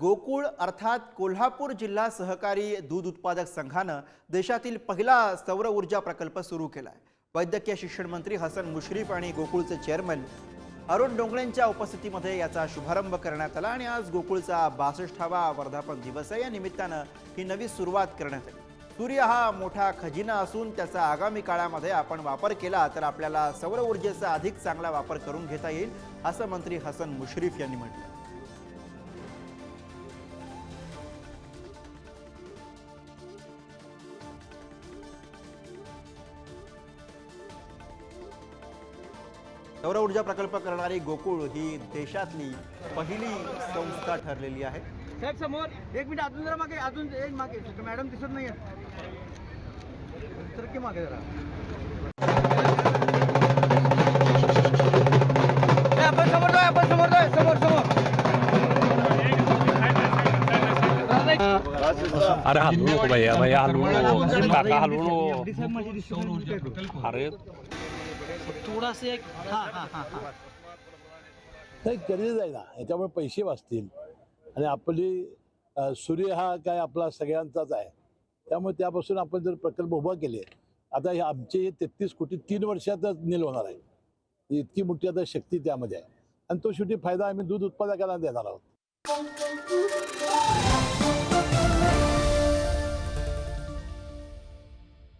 गोकुळ अर्थात कोल्हापूर जिल्हा सहकारी दूध उत्पादक संघानं देशातील पहिला सौर ऊर्जा प्रकल्प सुरू केला आहे वैद्यकीय शिक्षण मंत्री हसन मुश्रीफ आणि गोकुळचे चेअरमन अरुण डोंगळेंच्या उपस्थितीमध्ये याचा शुभारंभ करण्यात आला आणि आज गोकुळचा बासष्टावा वर्धापन दिवस आहे. या निमित्तानं ही नवी सुरुवात करण्यात आली. सूर्य हा मोठा खजिना असून त्याचा आगामी काळामध्ये आपण वापर केला तर आपल्याला सौर ऊर्जेचा अधिक चांगला वापर करून घेता येईल असं मंत्री हसन मुश्रीफ यांनी म्हटलं. सौर ऊर्जा प्रकल्प करणारी गोकुळ ही देशातली पहिली संस्था ठरलेली आहे. साहेब समोर एक मिनिट अजून जरा मागे अजून एक मागे. मॅडम दिसत नाही तर की मागे जरा. आपण समोर जाऊया आपण समोर समोर समोर. अरे हलवू नको भैया भैया हलवू नको. काका हलवू नको. अरे थोडासा एक नाही गरजेच आहे ना. याच्यामुळे पैसे वाचतील. आणि आपली सूर्य हा काय आपला सगळ्यांचाच आहे. त्यामुळे त्यापासून आपण जर प्रकल्प उभा केले आता हे आमचे हे तेहतीस कोटी तीन वर्षातच नील होणार आहे. इतकी मोठी आता शक्ती त्यामध्ये आहे. आणि तो शेवटी फायदा आम्ही दूध उत्पादकांना देणार आहोत.